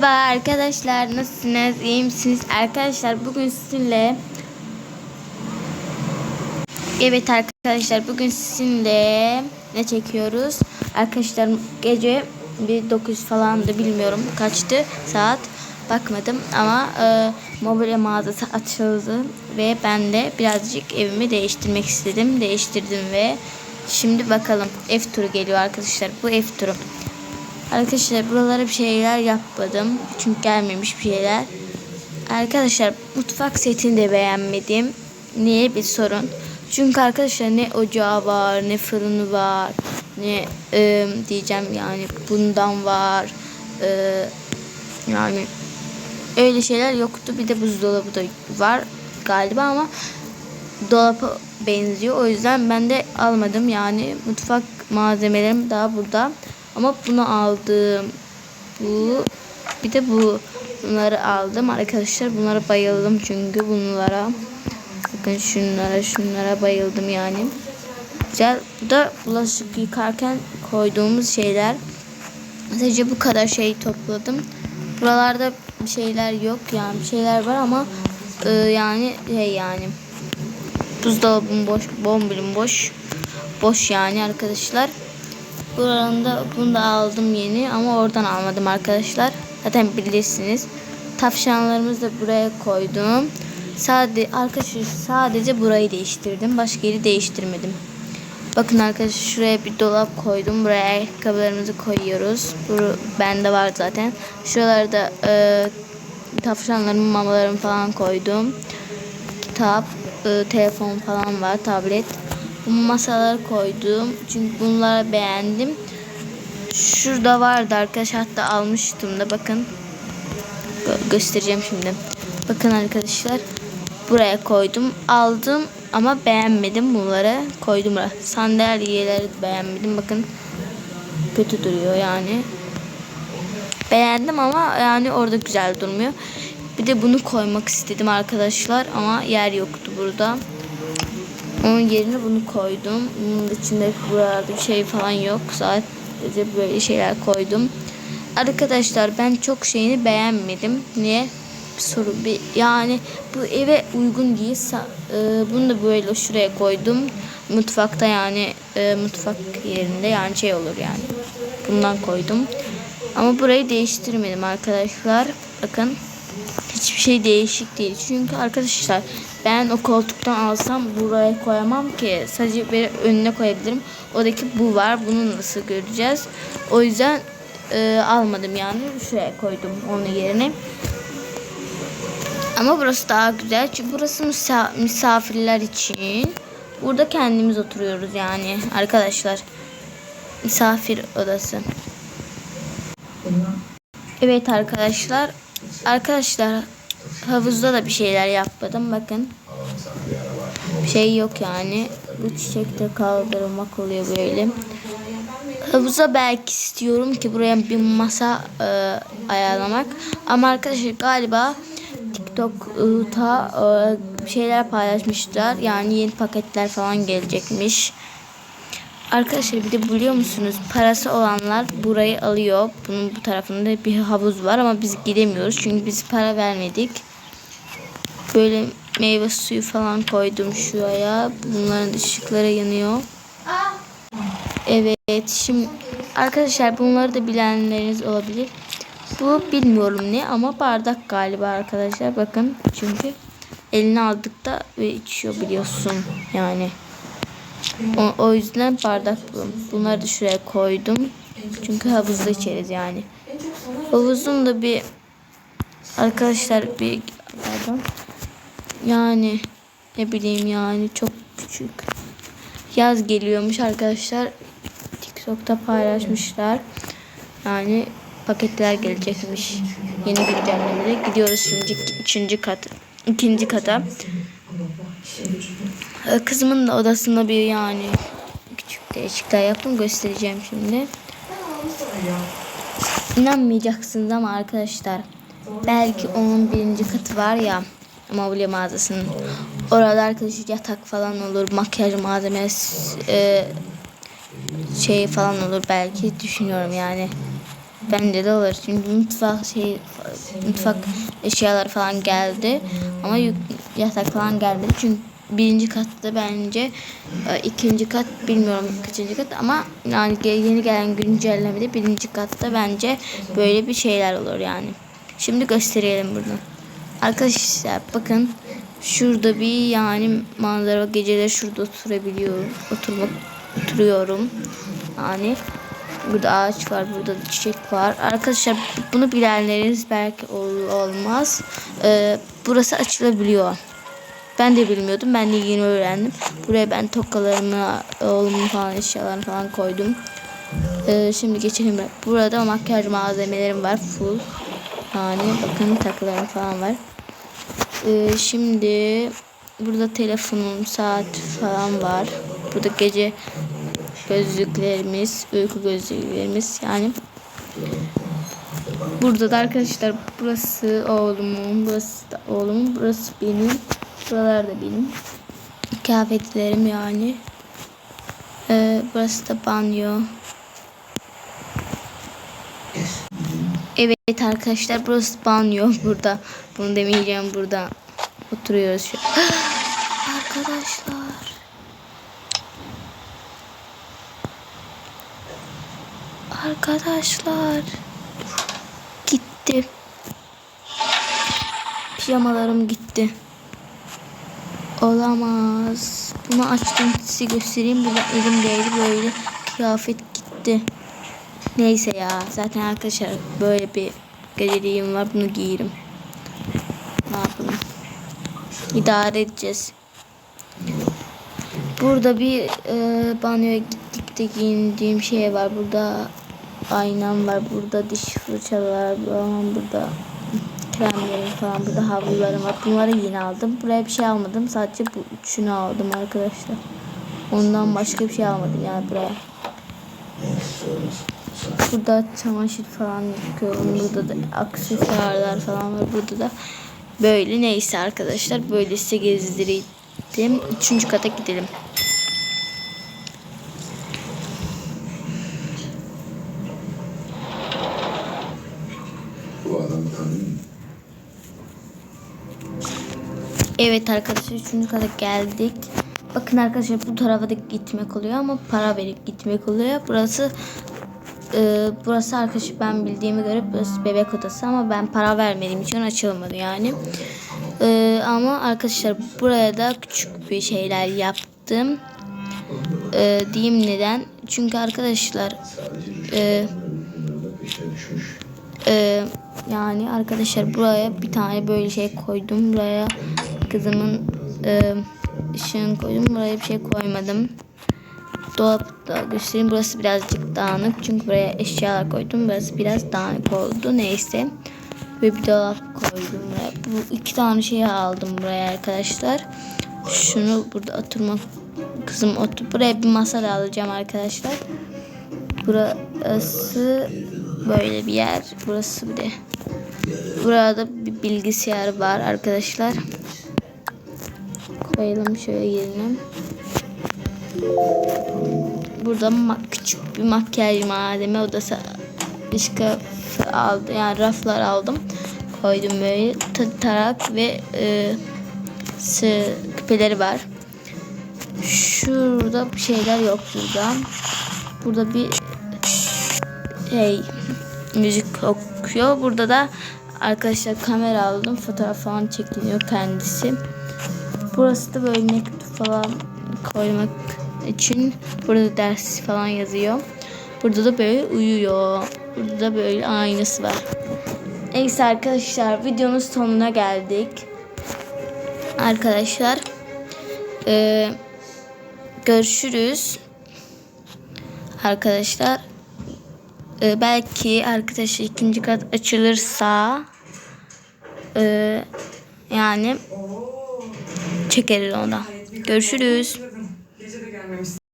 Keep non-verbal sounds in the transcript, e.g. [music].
Merhaba arkadaşlar nasılsınız? İyi misiniz? Arkadaşlar bugün sizinle Evet arkadaşlar bugün sizinle ne çekiyoruz? Arkadaşlar gece bir 9 falan da bilmiyorum kaçtı saat bakmadım ama e, mobilya mağazası açıldı ve ben de birazcık evimi değiştirmek istedim değiştirdim ve şimdi bakalım ev turu geliyor arkadaşlar. Bu ev turu Arkadaşlar buralara bir şeyler yapmadım. Çünkü gelmemiş bir şeyler. Arkadaşlar mutfak setini de beğenmedim. Niye bir sorun. Çünkü arkadaşlar ne ocağı var ne fırını var. Ne e, diyeceğim yani bundan var. E, yani öyle şeyler yoktu. Bir de buzdolabı da var galiba ama dolapa benziyor. O yüzden ben de almadım. Yani mutfak malzemelerim daha burada. Ama bunu aldım. Bu bir de bu bunları aldım arkadaşlar. Bunlara bayıldım çünkü bunlara. Bakın şunlara şunlara bayıldım yani. Güzel. Bu da bulaşık yıkarken koyduğumuz şeyler. Sadece bu kadar şey topladım. Buralarda bir şeyler yok yani bir şeyler var ama e, yani şey yani buzdolabım boş, bombilum boş. Boş yani arkadaşlar. Buranın bunu da aldım yeni ama oradan almadım arkadaşlar. Zaten bilirsiniz. Tavşanlarımızı da buraya koydum. Sadece arkadaşlar sadece burayı değiştirdim. Başka yeri değiştirmedim. Bakın arkadaşlar şuraya bir dolap koydum. Buraya ayakkabılarımızı koyuyoruz. Bu bende var zaten. Şuralarda e, tavşanlarımın mamalarımı falan koydum. Kitap, e, telefon falan var, tablet. Bu masaları koydum. Çünkü bunları beğendim. Şurada vardı arkadaşlar. Hatta almıştım da bakın. Gö göstereceğim şimdi. Bakın arkadaşlar. Buraya koydum. Aldım ama beğenmedim bunları. Koydum buraya. Sandalyeleri beğenmedim. Bakın. Kötü duruyor yani. Beğendim ama yani orada güzel durmuyor. Bir de bunu koymak istedim arkadaşlar ama yer yoktu burada. Onun yerine bunu koydum. Bunun içinde burada bir şey falan yok. Sadece böyle şeyler koydum. Arkadaşlar ben çok şeyini beğenmedim. Niye? Bir soru bir yani bu eve uygun değil. E, bunu da böyle şuraya koydum. Mutfakta yani e, mutfak yerinde yani şey olur yani. Bundan koydum. Ama burayı değiştirmedim arkadaşlar. Bakın hiçbir şey değişik değil. Çünkü arkadaşlar ben o koltuktan alsam buraya koyamam ki. Sadece bir önüne koyabilirim. Oradaki bu var. Bunu nasıl göreceğiz? O yüzden e, almadım yani. Şuraya koydum onun yerine. Ama burası daha güzel. Çünkü burası misafirler için. Burada kendimiz oturuyoruz yani arkadaşlar. Misafir odası. Evet arkadaşlar. Arkadaşlar havuzda da bir şeyler yapmadım. Bakın. Bir şey yok yani. Bu çiçekte kaldırmak oluyor böyle. Havuza belki istiyorum ki buraya bir masa e, ayarlamak. Ama arkadaşlar galiba TikTok'ta e, şeyler paylaşmışlar. Yani yeni paketler falan gelecekmiş. Arkadaşlar bir de biliyor musunuz parası olanlar burayı alıyor. Bunun bu tarafında bir havuz var ama biz gidemiyoruz. Çünkü biz para vermedik. Böyle meyve suyu falan koydum şuraya. Bunların ışıkları yanıyor. Evet şimdi arkadaşlar bunları da bilenleriniz olabilir. Bu bilmiyorum ne ama bardak galiba arkadaşlar. Bakın çünkü eline aldık da ve içiyor biliyorsun yani. O, o yüzden bardak bunları da şuraya koydum. Çünkü havuzda içeriz yani. Havuzun da bir arkadaşlar bir pardon. Yani ne bileyim yani çok küçük. Yaz geliyormuş arkadaşlar. TikTok'ta paylaşmışlar. Yani paketler gelecekmiş. Yeni güncellemede. Gidiyoruz şimdi üçüncü kat, ikinci kata. Ee, kızımın da odasında bir yani küçük değişiklikler yaptım. Göstereceğim şimdi. İnanmayacaksınız ama arkadaşlar belki onun birinci katı var ya mobilya mağazasının. Orada arkadaşlar yatak falan olur, makyaj malzemesi e, şey falan olur belki düşünüyorum yani. Bence de olur. Çünkü mutfak şey mutfak eşyaları falan geldi. Ama yük, yatak falan gelmedi. Çünkü birinci katta bence e, ikinci kat bilmiyorum kaçıncı kat ama yani yeni gelen güncellemede birinci katta bence böyle bir şeyler olur yani. Şimdi gösterelim buradan. Arkadaşlar bakın şurada bir yani manzara geceleri şurada oturabiliyorum. Oturmak oturuyorum. Yani burada ağaç var, burada da çiçek var. Arkadaşlar bunu bilenleriniz belki olur olmaz. Ee, burası açılabiliyor. Ben de bilmiyordum. Ben de yeni öğrendim. Buraya ben tokalarımı, oğlumun falan eşyalarını falan koydum. Ee, şimdi geçelim. Burada makyaj malzemelerim var. Full. Yani bakın takılarım falan var. Ee, şimdi burada telefonum, saat falan var. Burada gece gözlüklerimiz, uyku gözlüklerimiz yani. Burada da arkadaşlar burası oğlumun, burası da oğlumun, burası benim. Buralar da benim. Kıyafetlerim yani. Ee, burası da banyo. Evet arkadaşlar burası banyo [laughs] burada. Bunu demeyeceğim burada. Oturuyoruz şu. [gasps] arkadaşlar. Arkadaşlar. Gitti. Pijamalarım gitti. Olamaz. Bunu açtım size göstereyim. Burada elimdeydi böyle kıyafet gitti. Neyse ya zaten arkadaşlar böyle bir geceliğim var bunu giyerim. Ne yapalım? İdare edeceğiz. Burada bir e, banyoya gittik de giyindiğim şey var. Burada aynam var. Burada diş fırçalar falan burada kremlerim falan burada havlularım var. Bunları yine aldım. Buraya bir şey almadım. Sadece bu üçünü aldım arkadaşlar. Ondan başka bir şey almadım yani buraya. Burada çamaşır falan yıkıyorum. Burada da aksesuarlar falan var. Burada da böyle neyse arkadaşlar. Böyle size gezdireyim. Üçüncü kata gidelim. Evet arkadaşlar üçüncü kata geldik. Bakın arkadaşlar bu tarafa da gitmek oluyor ama para verip gitmek oluyor. Burası e, burası arkadaşlar ben bildiğime göre burası bebek odası ama ben para vermediğim için açılmadı yani. E, ama arkadaşlar buraya da küçük bir şeyler yaptım. E, diyeyim neden? Çünkü arkadaşlar e, ee, yani arkadaşlar buraya bir tane böyle şey koydum. Buraya kızımın e, ışığını koydum. Buraya bir şey koymadım. Dolapta göstereyim. Burası birazcık dağınık. Çünkü buraya eşyalar koydum. Burası biraz dağınık oldu. Neyse. Ve bir dolap koydum buraya. Bu iki tane şeyi aldım buraya arkadaşlar. Şunu burada oturmak kızım otur. Buraya bir masa da alacağım arkadaşlar. Burası böyle bir yer. Burası bir de. Burada bir bilgisayar var arkadaşlar. Koyalım şöyle yerine. Burada küçük bir makyaj malzeme odası başka aldım. Yani raflar aldım. Koydum böyle Ta- tarak ve e, sı- küpeleri var. Şurada bir şeyler yok burada. Burada bir şey müzik okuyor. Burada da arkadaşlar kamera aldım. Fotoğraf falan çekiliyor kendisi. Burası da böyle mektup falan koymak için. Burada ders falan yazıyor. Burada da böyle uyuyor. Burada da böyle aynası var. Neyse arkadaşlar videonun sonuna geldik. Arkadaşlar eee, görüşürüz. Arkadaşlar ee, belki arkadaşlar ikinci kat açılırsa e, yani çekeriz ona. Görüşürüz.